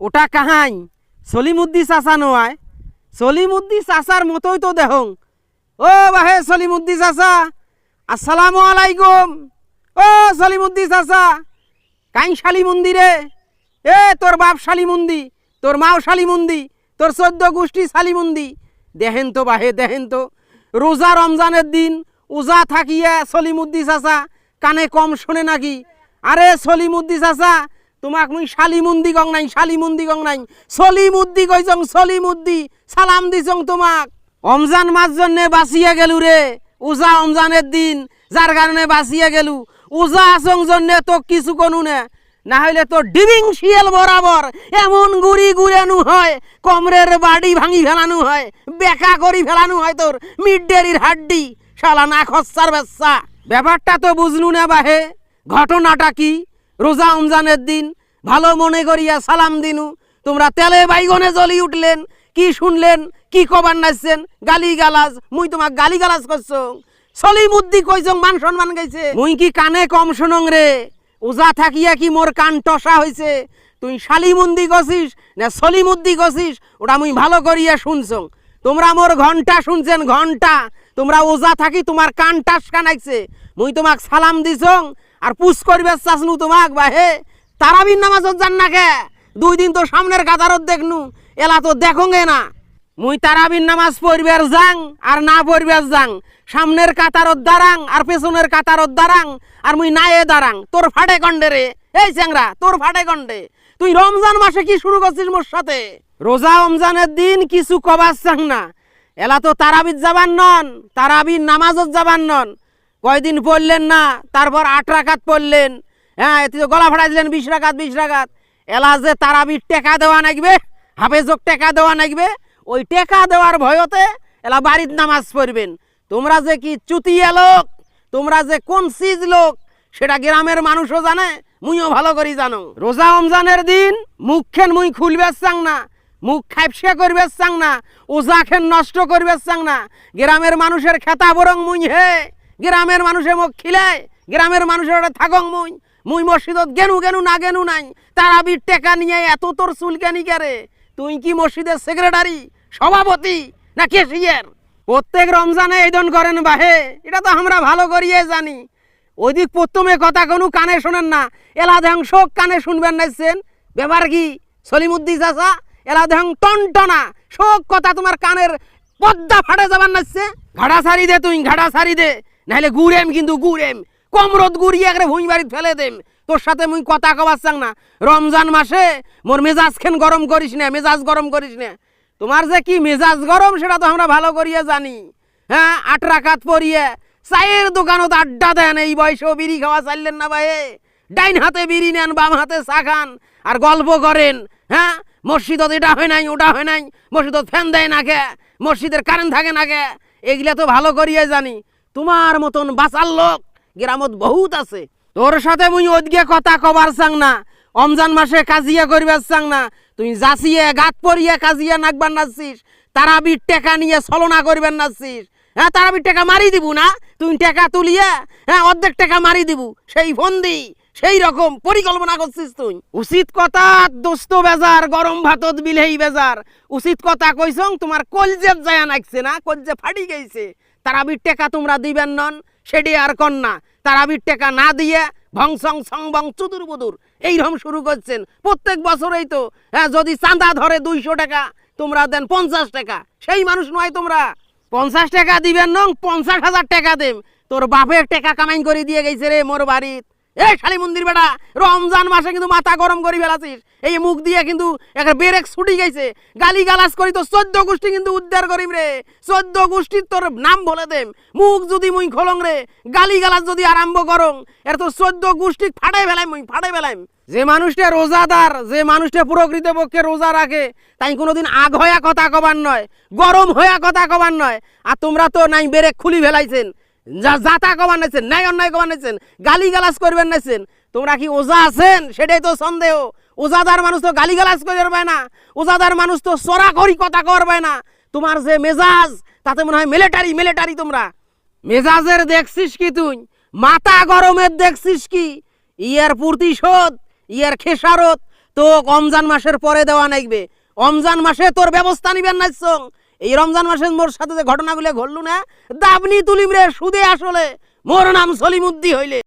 ওটা কাহাই? সলিমুদ্দি চাচা নয় সলিমুদ্দি চাচার মতোই তো দেহং। ও বাহে সলিমুদ্দি চাচা, আসসালামু আলাইকুম। ও সলিমুদ্দি চাচা কাই শালি মন্দিরে এ, তোর বাপ শালি মন্দি তোর মাও শালি মন্দি তোর চোদ্দ গোষ্ঠী শালি মন্দি দেখেন তো বাহে দেহেন তো। রোজা রমজানের দিন উজা থাকিয়া সলিমুদ্দি চাচা কানে কম শোনে নাকি? আরে সলিমুদ্দি চাচা তোমাক মুই শালিমুন্দি গং নাই, শালিমুন্দি গং নাই। সলিমুদ্দি কইছং, সলিমুদ্দি, সালাম দিছং তোমাক। রমজান মাস জন্যে বাঁচিয়ে গেলু রে, উজা অমজানের দিন, যার কারণে বাঁচিয়ে গেলু। উজা আসং জন্যে তো কিছু কোনো না না হইলে তো ডিবিং শিয়াল বরাবর এমন গুড়ি গুড়ানো হয়, কমরের বাড়ি ভাঙি ফেলানো হয়, বেকা করি ফেলানো হয় তোর মিডডেরির হাড্ডি। শালা না খচ্চার বেচ্চা। ব্যাপারটা তো বুঝলু না বাহে, ঘটনাটা কি? রোজা রমজানের দিন, ভালো মনে করিয়া সালাম দিনু। তোমরা তেলে বাইগনে জ্বলি উঠলেন, কি শুনলেন, কি কবার নাচছেন গালি গালাজ মুই তোমাক গালি গালাজ করছ সলিমুদ্দি কইছং, মান সম্মান গাইছে মুই কি কানে কম শুনং রে? ওজা থাকিয়া কি মোর কান টসা হইছে? তুই শালিমুন্দি গছিস না সলিমুদ্দি গছিস? ওটা মুই ভালো করিয়া শুনছং। তোমরা মোর ঘণ্টা শুনছেন ঘণ্টা তোমরা ওজা থাকি তোমার কান টাস কানাইছে মুই তোমাক সালাম দিছং আর পুষ করবে চাসনু তোমাক বাহে তারাবির নামাজত যান না কে? দুই দিন তো সামনের কাতারত দেখনু, এলা তো দেখোগে না। মুই তারাবির নামাজ পড়বার যাং আর না পড়বার যাং, সামনের কাতারত দাঁড়াং আর পেছনের কাতারত দাঁড়াং আর মুই নায়ে দাঁড়াং। তোর ফাটে কন্ডে রে, এই চ্যাংরা, তোর ফাটে কন্ডে তুই রমজান মাসে কি শুরু করছিস মোর সাথে? রোজা রমজানের দিন কিছু কবার চাং না। এলা তো তারাবির যাবার নন, তারাবির নামাজত যাবার নন। কয়দিন পড়লেন না, তারপর আট রাখাত পড়লেন। হ্যাঁ এতে গলা ফাটাই দিলেন বিশ রাকাত বিশ রাকাত। এলা যে তারাবির টেকা দেওয়া নাগবে হাফেজক টেকা দেওয়া নাগবে, ওই টেকা দেওয়ার ভয়তে এলা বাড়ির নামাজ পড়বেন। তোমরা যে কি চুতিয়া লোক, তোমরা যে কোন সিজ লোক, সেটা গ্রামের মানুষও জানে, মুইও ভালো করি জানো। রোজা রমজানের দিন মুখ খেন মুই খুলবে চাং না, মুখ খাইপসা করবে চাং না, ওজা খেন নষ্ট করবে চাং না, গ্রামের মানুষের খেতা বরং মুই হে গ্রামের মানুষে মুখ খিলায় গ্রামের মানুষের ওটা থাকং মুই। মুই মসজিদত গেনু গেনু না গেনু নাই। তারাবির টেকা নিয়ে এত তোর চুলকানি কেরে? তুই কি মসজিদের সেক্রেটারি সভাপতি, না কেশিয়ার প্রত্যেক রমজানে এই দন করেন বাহে, এটা তো আমরা ভালো করিয়ে জানি। ওইদিক প্রথমে কথা কোনো কানে শোনেন না। এলা দেহং শোক কানে শুনবেন নাইছেন ব্যাপার কি? সলিমুদ্দি চাচা এলা দেহং টনটনা শোক কথা তোমার কানের পদ্মা ফাটে যাবার নাচছে ঘাড়া সারি দে তুই, ঘাড়া সারি দে। নাহলে গুড়েম কিন্তু গুড়েম। কমরত গুড়িয়ে একরে ভুঁই বাড়িতে ফেলে দেম। তোর সাথে মুই কথা কবার চাং না। রমজান মাসে মোর মেজাজ খেন গরম করিস না, মেজাজ গরম করিস না। তোমার যে কি মেজাজ গরম, সেটা তো আমরা ভালো করিয়া জানি। হ্যাঁ আট রাকাত পরিয়ে চায়ের দোকানত আড্ডা দেন। এই বয়সেও বিড়ি খাওয়া চাইলেন না ভাই। ডাইন হাতে বিড়ি নেন, বাম হাতে চা খান। আর গল্প করেন। হ্যাঁ মসজিদত এটা হয় নাই, ওটা হয় নাই। মসজিদত ফ্যান দেয় না কে? মসজিদের কারেন্ট থাকে না কে? এগুলা তো ভালো করিয়া জানি। তোমার মতন বাঁচার লোক গ্রামত বহুত আছে। তোর সাথে মুই ওদিকে কথা কবার চাং না, রমজান মাসে কাজিয়া করিবার চাং না, তুই যাচিয়ে, গাত পরিয়ে কাজিয়া নাকবার নাচছিস তারাবির টেকা নিয়ে ছলনা করবেন নাচছিস হ্যাঁ তারাবির টেকা মারি দিব না? তুই টাকা তুলিয়ে হ্যাঁ অর্ধেক টাকা মারি দিব। সেই ফন্দি, সেই রকম পরিকল্পনা করছিস তুই। উচিত কথা, দোস্ত বেজার, গরম ভাতত বিলেই বেজার। উচিত কথা কইছং, তোমার কলজেত যায় নাকছে না, কলজে ফাটি গেছে তারাবির টেকা তোমরা দিবেন নন, সেটি আর কন্যা। তারাবির টেকা না দিয়ে ভংসং সং বং চুদুর বুদুর এইরকম শুরু করছেন। প্রত্যেক বছরেই তো হ্যাঁ যদি চাঁদা ধরে দুইশো টাকা, তোমরা দেন পঞ্চাশ টাকা। সেই মানুষ নয় তোমরা। পঞ্চাশ টাকা দিবেন নং, পঞ্চাশ হাজার টাকা দেব। তোর বাপের টাকা কামাই করে দিয়ে গেছে রে মোর বাড়িত। এ শালি মন্দির বেটা, রমজান মাসে কিন্তু মাথা গরম করে ফেলাছিস। এই মুখ দিয়ে কিন্তু একটা বেরেক ছুটি গেছে। গালি গালাজ করি তো চোদ্দ গোষ্ঠী কিন্তু উদ্ধার করিম রে। চোদ্দ গোষ্ঠীর তোর নাম বলে দেম। মুখ যদি মুই খোলং রে গালি গালাজ যদি আরম্ভ করং, এর তো চোদ্দ গোষ্ঠী ফাটাই ফেলাইম মুই, ফাটাই ফেলাইম। যে মানুষটা রোজাদার, যে মানুষটা প্রকৃত পক্ষে রোজা রাখে, তাই কোনোদিন আগ হইয়া কথা কবার নয়, গরম হইয়া কথা কবার নয়। আর তোমরা তো নাই বেরেক খুলি ফেলাইছেন। যাতা কবার নাইছেন ন্যায় অন্যায় কবার নাইছেন গালি গালাজ করবেন নাইছেন। তোমরা কি ওজা আছেন? সেটাই তো সন্দেহ। ওজাদার মানুষ তো গালি গালাজ করবে না। ওজাদার মানুষ তো করি কথা করবে না। তোমার যে মেজাজ, তাতে মনে হয় মিলিটারি মিলিটারি তোমরা। মেজাজের দেখছিস কি তুই? মাথা গরমের দেখছিস কি? ইয়ার প্রতিশোধ, ইয়ার খেসারত, তো রমজান মাসের পরে দেওয়া নাইবে। রমজান মাসে তোর ব্যবস্থা নিবেন না। এই রমজান মাসে মোর সাথে যে ঘটনাগুলো ঘটলো না দাবনি তুলিম রে সুদে আসলে। মোর নাম সলিমুদ্দি হইলে।